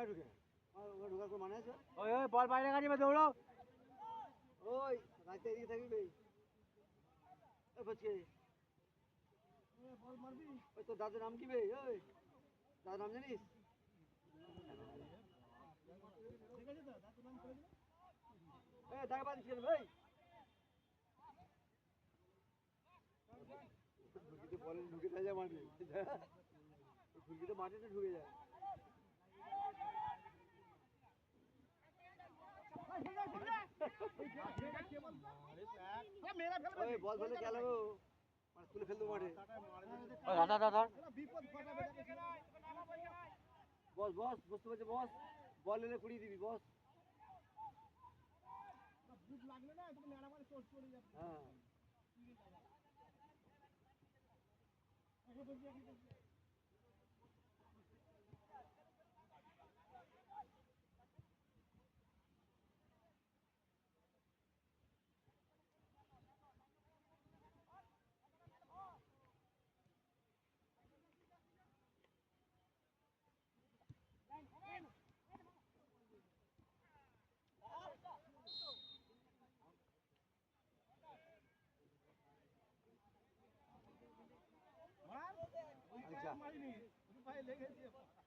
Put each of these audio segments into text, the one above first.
সবাই ঢুকে আমার ওখানে ঢোকার কোনো মানে আছে ওই ওই বল বাইরে কাছে দৌড়ো ওই রাইতে এদিকে থাকবি বে ওই বচকে ওই তোর দাদুর নাম কি বে ওই দাদুর নাম জানিস এ দাগ বাঁধিস কেন ভাই ফুলকিতে বলেন ঢুকে যায় মাঠে ফুলকিতে মাঠে ঢুকে যায়। ওই বল ফেলে খেলাবো মানে তুলে ফেলব মাঠে ওই ধর ধর ধর বস বস বুঝতে পারছি বস বল এলে কুড়িয়ে দিবি বস হ্যাঁ আচ্ছা হবে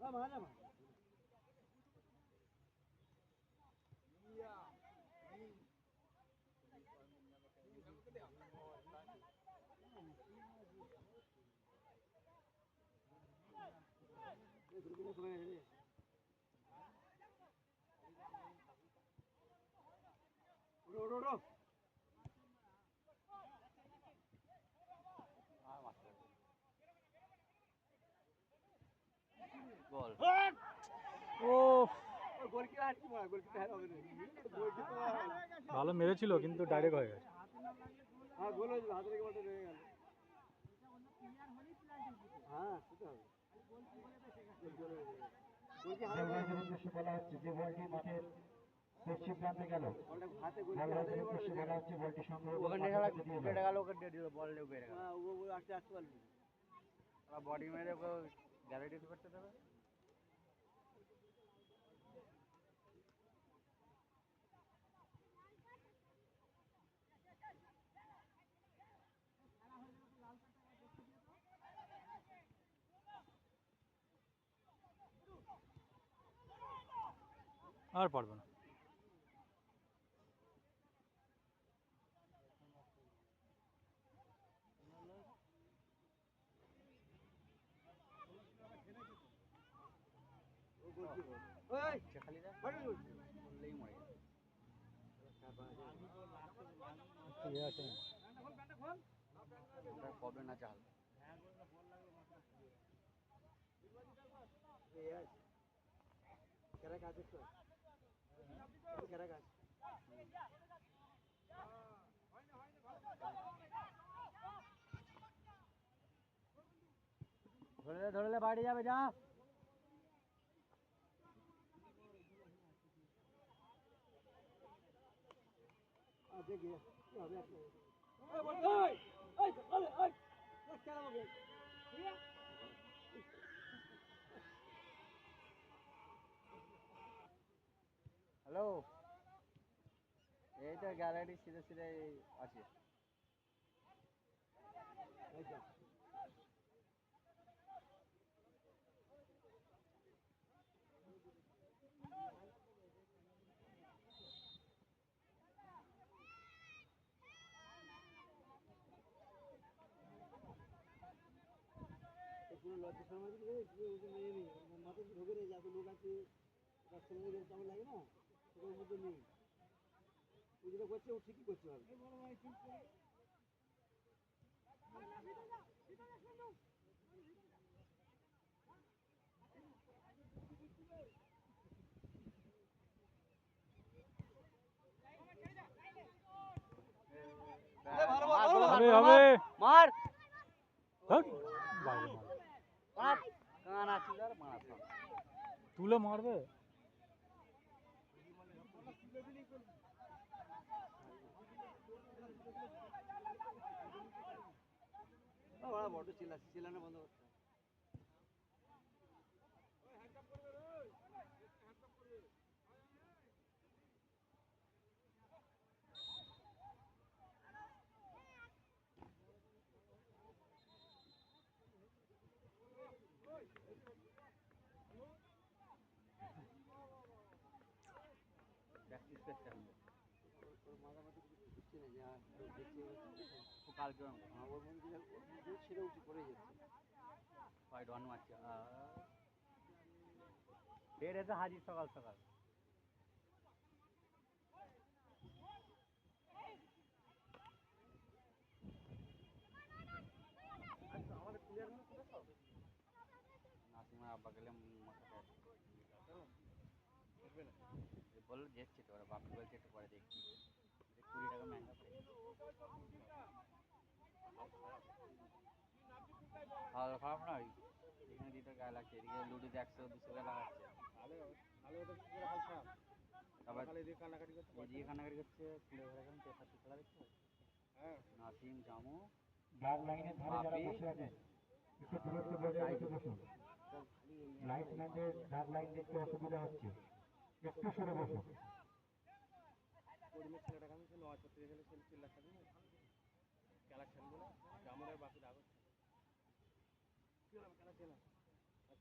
না মা না মা ওড়ো ওড়ো ওড়ো বল ও গোলকিপার হাঁটছি মারা গোলকিপার হবে না গোলকিপার ভালো মেরেছিল কিন্তু ডাইরেক্ট হয়ে গেছে হ্যাঁ গোল হয়েছিল হাতে রেখে বলতে রয়ে গেল হ্যাঁ সেটা হবে গোল হয়ে যাবে। বলছি হাতে দেবরাজের উদ্দেশ্যে বলা হচ্ছে যে বলটি মাঠের পশ্চিম প্রান্তে গেল বলটা হাতে গোল হাতে দেবরাজের রেখে বলতে উদ্দেশ্যে বলা হচ্ছে বলটি সংগ্রহ করে ওখানে মাঠের খেলা মধ্যে দিয়ে কেটে যাও। গেল ওকে দিয়ে দিল বল ঢুকে গেল হ্যাঁ ও ও আসতে আসতে পারবি না। বডি মেরে ওকে গ্যালারি করতে দেবে। আর পারবে না ইয়ে প্রবলেম আছে হালকা এই আছে ক্যারাক আছে তো ক্যারাক আছে ধরলে ধরলে বাড়ি যাবে যা আছে গিয়ে কি হবে একটা ওই বল ওই ওই ওই ওই কেন হবে হ্যালো তো গ্যালারি সিধে সিধে আছে। পুরো লজ্জা শর্মা দিকে রে পুরো ওকে মেরে নি। মাথা ঢোকে রে, যত লোক আছে রাস্তার মধ্যে লাগে না ওটার মধ্যে নেই যেটা করছে ও ঠিকই করছে ভাবে মার। তুলে মারবে? ওরা বড় চিল্লাচ্ছে চিল্লানো বন্ধ করতে। প্র্যাকটিস করতে হবে মাথা কিছু বুঝছে না দেখছে। ও কালকে হ্যাঁ, ওর মধ্যে যে ওর নিজেও ছেড়ে উঠে পড়ে যাচ্ছে ওয়ান মারছে হাজির সকাল সকাল। বলল দেখছি তো ওরা বাপি বলছে একটু পরে দেখছি যে কুড়ি টাকা ম্যাঙ্গা খাওয়া খারাপ নয় এখানে দিতে গায়ে লাগছে এদিকে লুডুতে একশো দুশো টাকা লাগাচ্ছে তারপর এদিকে কান্নাকাটি করছে ফুলে ঘরে এখন পেপার খেলা দেখছ নাসিম জামু ব্লাড লাইনের ধারে যারা। বসে আছেন একটু দূরত্ব বজায় রেখে বসুন লাইটম্যানদের ব্লাড লাইন দেখতে অসুবিধা হচ্ছে একটু সরে বসুন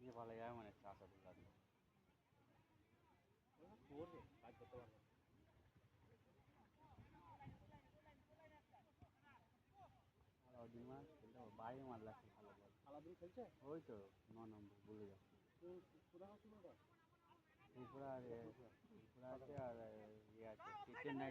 নিয়ে ভালো যায় মানে চাষা দুল্লা দিমাগ বাইরে মার লাগছে ভালো বল ওই তো ন নম্বর বলে যাচ্ছে ত্রিপুরা আর এ, ত্রিপুরা আছে আর এ, ইয়ে আছে চেন্নাই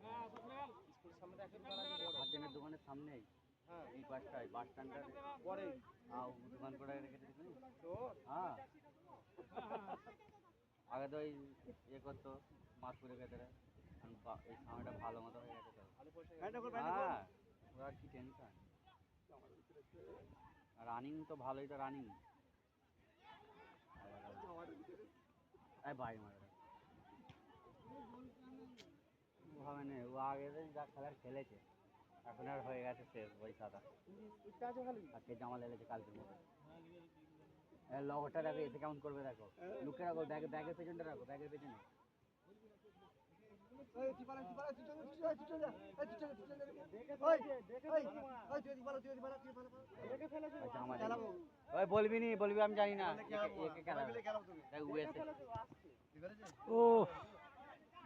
রেখেছি হাতেনের দোকানের সামনেই এই পাশটায় বাস স্ট্যান্ডের পরে? দোকান করে রেখে হ্যাঁ। আগে তো ওই ইয়ে করতো মাছপুরের ভেতরে এখন বা- এই সময়টা ভালো মতো হয়ে গেছে হ্যাঁ। ওরা কি টেনশন রানিং তো ভালোই তো রানিং ভাই মারা। হবে না ও আগে যা খেলার খেলেছে এখন আর হয়ে গেছে শেষ সাদা আজকে জামা লেগেছে কালকে মতো। দেখো এসে কেমন করবে দেখো। লুকে রাখো ব্যাগে ব্যাগের পেছনটা রাখো ব্যাগের পেছনে। বলবি নি বলবি আমি জানি না। ও।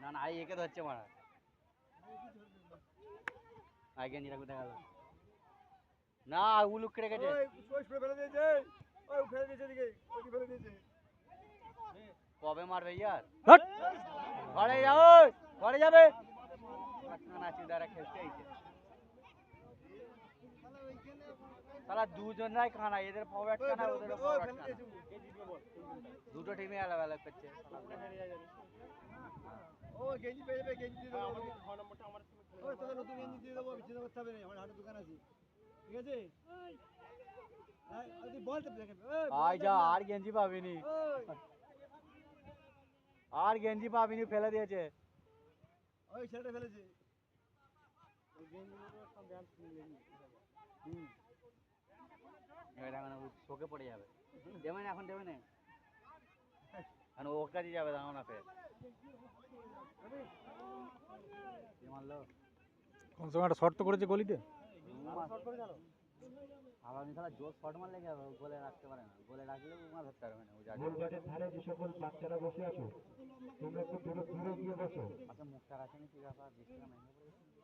না না আই একে ধরছে মারা। গেঞ্জি রাখো দেখা গেলো না উলুক কেটে গেছে। ফেলে দিয়েছে ওই ফেলে দিয়েছে দিকে ওই ফেলে দিয়েছে। কবে মারবে ইয়ার! ঘরে যাও ঘরে যাবে। নাচি দ্বারা খেলতে আইছে। দুজনরাই কানা এদের ফরওয়ার্ড ফেলে ওদের ফরওয়ার্ড দিয়েছে। দুটো টিমে আলাদা আলাদা করছে। ও গেঞ্জি পেয়ে যাবে গেঞ্জি দিয়ে দেবো। ওই তোকে নতুন গেঞ্জি দিয়ে দেবো চিন্তা করতে হবে না আমার হাটের দোকান আছে। ঠিক আছে? আর যা গেঞ্জি পাবিনি। আর গেঞ্জি পাবিনি ফেলে দিয়েছে। ওই ছেলেটা ফেলেছে। শোকে পড়ে যাবে। দেবে না এখন দেবে না? এখন ওর কাছে যাবে দাঁড়াও না ফের। মারলো? কম একটা শর্ট তো করেছে গলিতে? আবার জোর শট মারলে কি হবে? গোলে রাখতে পারে না। গোলে রাখলে ও মার ধরতে পারবে না ধারে যে সকল বাচ্চারা বসে আছো তোমরা একটু দূরে দূরে গিয়ে বসো। আচ্ছা মুখটা রাখেনি কি ব্যাপার?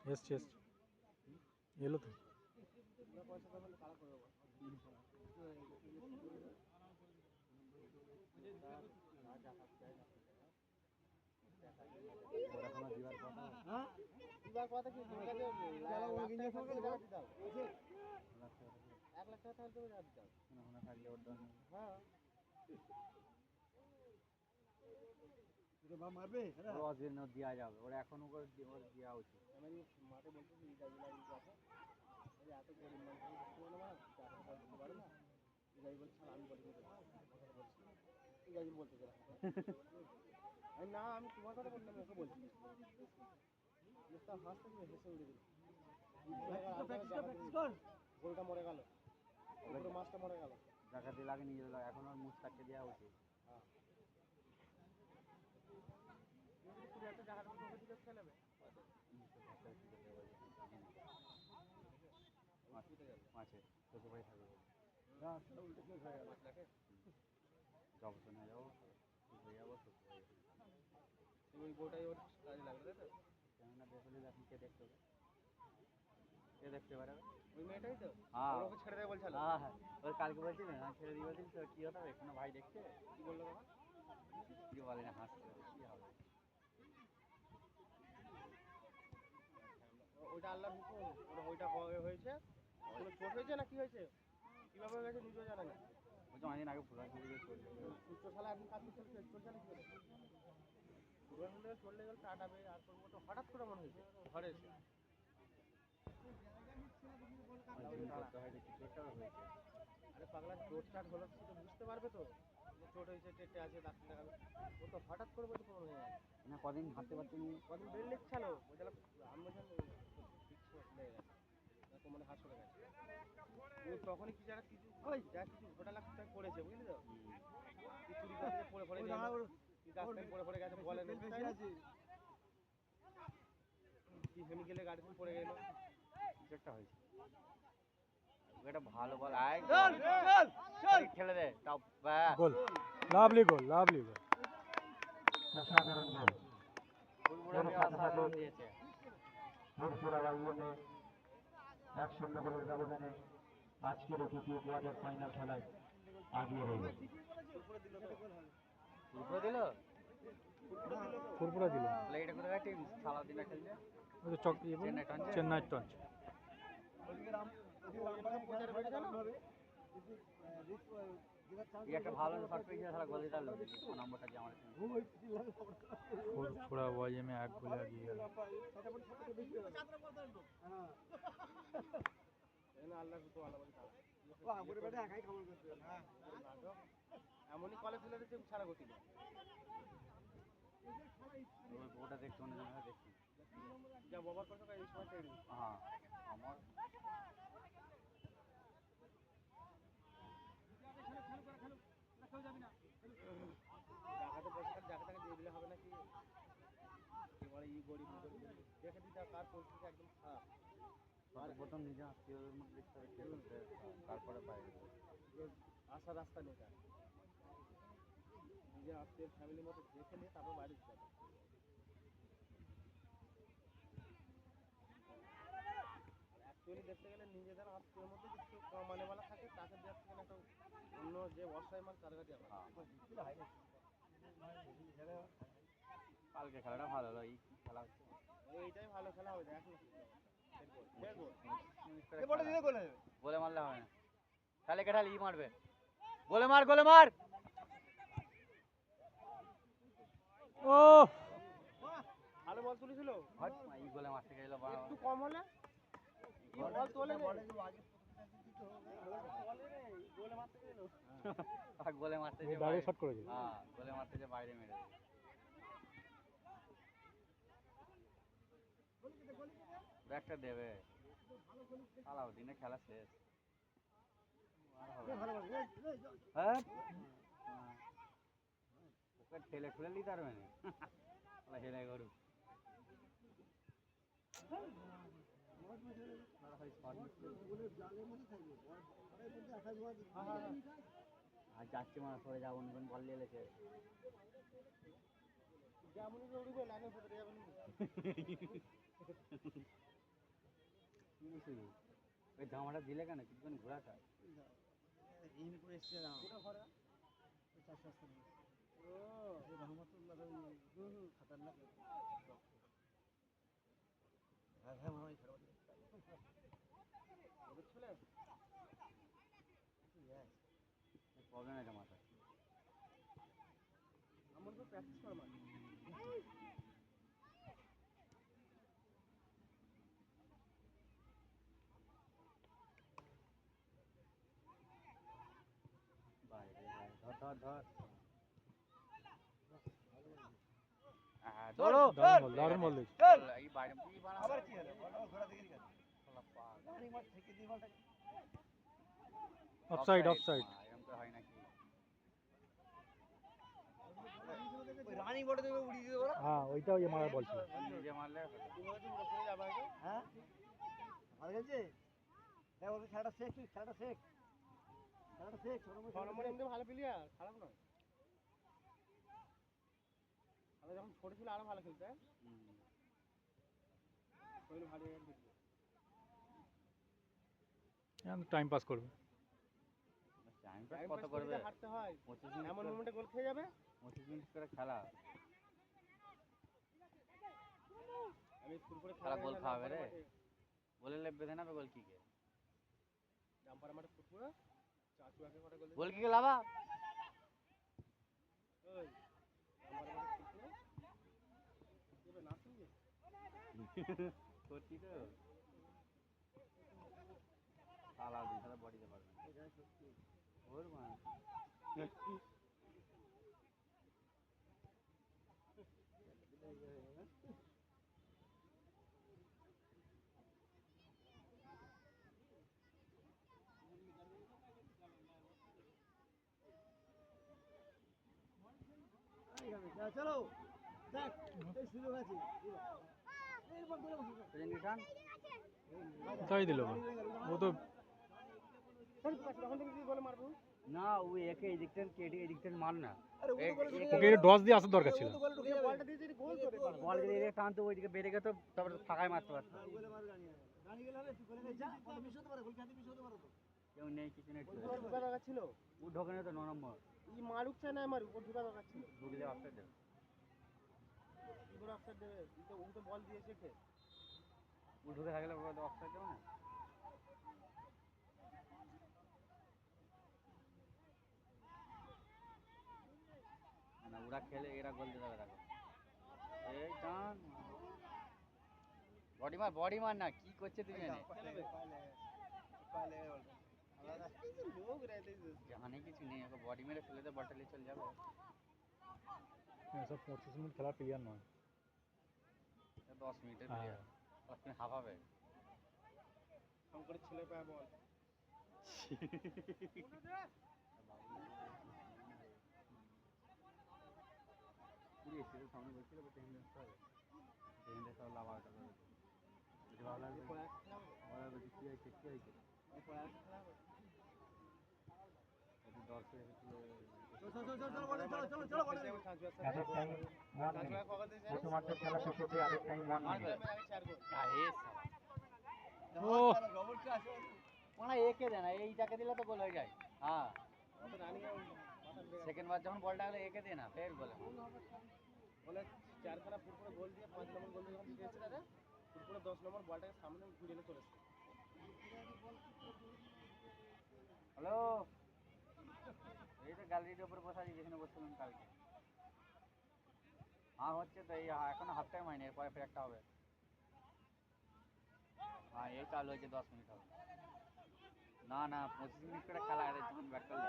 এসছে এসছে। এলো তো এখনও দিবার কথা হ্যাঁ দিবার কথা কি তোর কাছে খেলা ওই গেঞ্জি সঙ্গে দাও বলছে এক লাখ টাকা ওর। হ্যাঁ তোর মারবে দেওয়া যাবে ওর এখন ওর দি- ওর দেওয়া উচিত আমি এত আমি না আমি তোমার কথা বললাম, ওকে বলছি মুস্তা হাসতে হেসে উড়ে দিল গোলটা মরে গেল। পুরো মাছটা মরে গেল। দিয়ে লাগে নিয়ে গেলো এখন ওর মুস্তাককে দেওয়া উচিত। মাছে তোকে ভাই থাকবে। যাব তো না যাব হয়ে যাব ওই বউটাই ওর কাজে লাগবে তাই তো? দেখলে এখন কে দেখতে হবে কে দেখতে পারে ওই মেয়েটাই তো? হ্যাঁ। ওকে ছেড়ে দেবে বলছিল হ্যাঁ হ্যাঁ। ওই কালকে বলছিল না ছেড়ে দিয়ে বলছিল তো কী হতে হবে কোনো ভাই দেখছে? কি বলল বাবা? কি বলে না হাসছে। কী হবে? ওইটা আল্লাহর হুকুম। ওটা ওইটা হয়ে- হয়েছে? চোট হয়েছে না কি হয়েছে? কীভাবে হয়ে গেছে নিজেও জানে না বলছে অনেকদিন আগে ফুলার চলে গেলো। সূর্য এখন কাছে চলছে চলছে না কি করে হলে চললে গেলে কাটাবে আর করব তো। হঠাৎ করে মনে হয়েছে ঘরে এসে। আরে পাগলা চোট চাট হলো সে তো বুঝতে পারবে তো চোট হয়েছে টেটে আছে ডাক্তার দেখাবে ও তো হঠাৎ করে বলছে হয়ে না কদিন হাঁটতে পারছিনি কদিন বেড লিখছিল বলছিল আমি বলছিলাম মানে হাত সরে গেছে। ও তখনই কি যারা কিছু ওই যা কিছু লাখ করেছে বুঝলি তো? চুরি করে পড়ে পড়ে পড়ে পড়ে গেছে বলে কি হেমি গাড়ি পড়ে গেল? চোটটা হয়েছে। এটা ভালো বল আয়। খেলে দে গোল। লাভলি গোল লাভলি গোল অসাধারণ গোল দিয়েছে এক শূন্য গোলের ব্যবধানে আজকের তৃতীয় কোয়ার্টার ফাইনাল খেলায় আগিয়ে রইল। ফুটবল দিল? ফুরফুরা দিল। তাহলে এটা কোথায় টিম সারা দিনটা খেলছে ওই যে চক ইয়ে বলে চেন্নাই টঞ্চ। চেন্নাই টঞ্চ। এই একটা ভালো শট পেয়েছে সারা গোল দিতে পারল ও নম্বরটা যে আমার ফুরফুরা ওয়াইএমে এক গোলে এগিয়ে গেল এখানে আল্লাহ তো আল্লাহ বলে তারা। এমনই কলে ফেলে দিচ্ছে সারা গতি ওটা দেখছি অন্য জনের দেখছি। যা ব্যবহার করছ এই সময় দিচ্ছে। হ্যাঁ আমার জায়গাতে বসে থাক জায়গাটাকে দিয়ে দিলে হবে নাকি? এবারে ই গরিব দেখে দিতে কার পরিস্থিতি একদম খারাপ। প্রথম নিজে আত্মীয়দের মধ্যে দেখতে হবে তারপরে বাইরে আসার রাস্তা নেই নিজের আত্মীয় ফ্যামিলির মতো দেখে নিয়ে তারপর বাইরে যেতে হবে অ্যাকচুয়ালি দেখতে গেলে নিজেদের আত্মীয়ের মধ্যে কিছু কমানেওয়ালা থাকে তাকে দেখতে গেলে একটা অন্য যে অসহায় মানুষ তার কাছে কালকে খেলাটা ভালো হলো এই খেলা হচ্ছে? এইটাই ভালো খেলা হবে দেখ। বলে মারলে হবে না। তাহলে কে ই মারবে? গোলে মার গোলে মার! ও ভালো বল তুলেছিল হট, এই গোলে মারতে গেল একটু কম হলে বল তোলে গোলে মারতে যে বাইরে বাইরে- শট করেছে হ্যাঁ গোলে মারতে যে বাইরে মেরে দেবে ব্যাগটা দেবে চালাও দিনে খেলা শেষ। হ্যাঁ? ঠেলে ঠুলে নিতে পারবে না হেলে গরু আর যাচ্ছে মানে সরে যাব নতুন বল নিয়ে এলেছে। যাবেন ওই জামাটা দিলে কেন? কিছুক্ষণ ঘোরাটা। ওটা ঘরে? ও রহমতুল্লাহ হুম হুম। খাতারনাক হ্যাঁ হ্যাঁ খেলা ওদের ছেলে? প্রবলেম আছে মাথায়। আমার তো প্র্যাকটিস করা মানে। ধর ধর ধর হ্যাঁ, ধরো দারুণ বল দারুণ বল দিয়েছে চল, এই বাইরে কি বানাবো? শালা অফসাইড হ্যাঁ ওইটা ওই মারার বল ছিল। নিজে মারলে হ্যাঁ? ভালো গেছে? দেখ খেলাটা শেখ তুই খেলাটা শেখ খেলাটা শেখ ভালো প্লেয়ার খারাপ নয়। আগে যখন ছোট ছিল আরও ভালো খেলতে। শরীর ভালো টাইম পাস করবে। কত করবে? হয়। এমন মোমেন্টে গোল খেয়ে যাবে। পঁচিশ মিনিট করে খেলা। আমি ফুল করে খেলা গোল খাওয়াবে রে? বলে লেপ বেঁধে নেবে গোল কিকে? জাম্পার মাঠে ফুটবল চাচু একে করে গোল গোল কিকে লাভা? ওই জাম্পার মাঠে ফুটবল এবার না শুনবি সত্যি তো? শালা দুই সাথে বডিতে পারবে ওর মা। চলো। দেখ সুযোগ আছে। কোথায় দিল ও তো না ও একে এদিক থেকে কেটে এদিক থেকে মার না ওকে ডস দিয়ে আসার দরকার ছিল। ও তো গোলে ঢুকে যাবে বলটা দিয়ে যদি গোল করে পারব বল যদি এদিকে টানতো ওইদিকে বেড়ে গেত তারপরে ফাঁকায় মারতে পারতো। তুই কেউ নেই কিছু নেই। ঢুকা দরকার ছিল। ও ঢোকে না তো ন নম্বর। ই মারুক চাই না মারুক। ওর ঢুকা দরকার ছিল। ঢুকলে দেবে। করে অফসাইড দেবে ও তো বল দিয়েছে খে উল্টো দেখা গেলে অফসাইড দেবে না না ওরা খেলে এরা গোল দিয়ে দেবে দেখো এই টান বডি মার বডি মার না কি করছে তুমি জানে কিছু নেই ওকে বডি মেরে ফেলে দে বটলে চলে যাবে সব পঁচিশ মিনিট খেলার প্লেয়ার নয় দশ মিনিটের হ্যাঁ। প্লেয়ার দশ মিনিট হাফাবে हम করে ছেলে পায় বল। পুরি এসে সামনে বলছিল বলতে হিন্দে হবে। হিন্দে সব লাভ আউট হবে। বুঝে ভালো লাগবে ওরা বলছে কি হয়েছে কি হয়েছে? একটু দর্শক প্রথমার্ধের মানে একে দিলে তো গোল হয়ে যায় হ্যাঁ সেকেন্ড বার যখন বলটা গেলে একে দে না ফের বলে বলে গোল দিয়ে পাঁচ নম্বর দশ নম্বর বলটাকে সামনে ঘুরে এনে চলে হ্যালো এই তো গ্যালারির উপরে বসে আছি কালকে। হ্যাঁ হচ্ছে তো এই এখন হাফ টাইম হয়নি, এরপরে ফের একটা হবে। হ্যাঁ এই চালু হয়েছে দশ মিনিট হবে। না না, পঁচিশ মিনিট করে খেলা করলে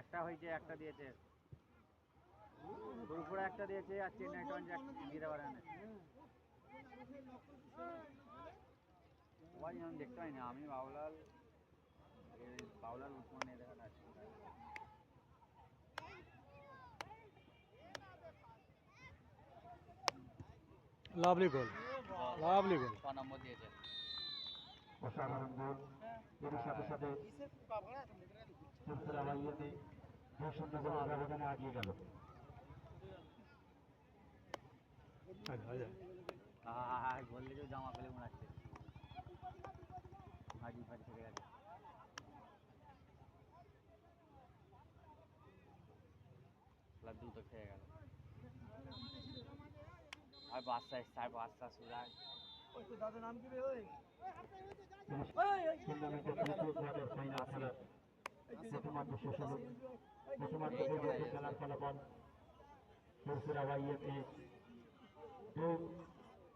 একটা হয়েছে, একটা দিয়েছে। ফুরফুরা একটা দিয়েছে, আর চেন্নাই একটা দিতে পারে না দেখতে পাই না আমি বাবুলাল বাবুলাল উসমান এদের আছে। Lovely goal. Lovely goal. ছ নম্বর অসাধারণ গোল এর সাথে সাথে ব্যবধানে গেল যে জামা পেলে মনে হচ্ছে। থেকে গেছে লাড্ডু খেয়ে গেল। আর বাচ্চা এসছে আর বাচ্চা সুরাজ দাদা নাম কি খেলার পর্যন্ত ফলাফল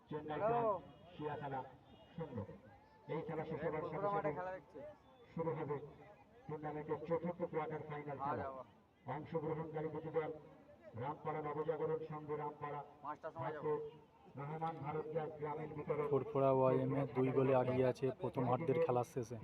চেন্নাই শিয়াখালা শূন্য এই খেলা শেষ হবার সাথে সাথে খেলা দেখছে শুরু হবে টুর্নামেন্টের চতুর্থ কোয়ার্টার ফাইনাল খেলা। অংশগ্রহণকারী প্রতিবার রামপাড়া নবজাগরণ সংঘ রামপাড়া পাঁচটার সময় যাব। রহমান ভারত গ্যাস গ্রামীণ বিতরণ ফুরফুরা ওয়াইএমএ দুই গোলে আগিয়ে আছে প্রথম হার্ডের খেলার শেষে।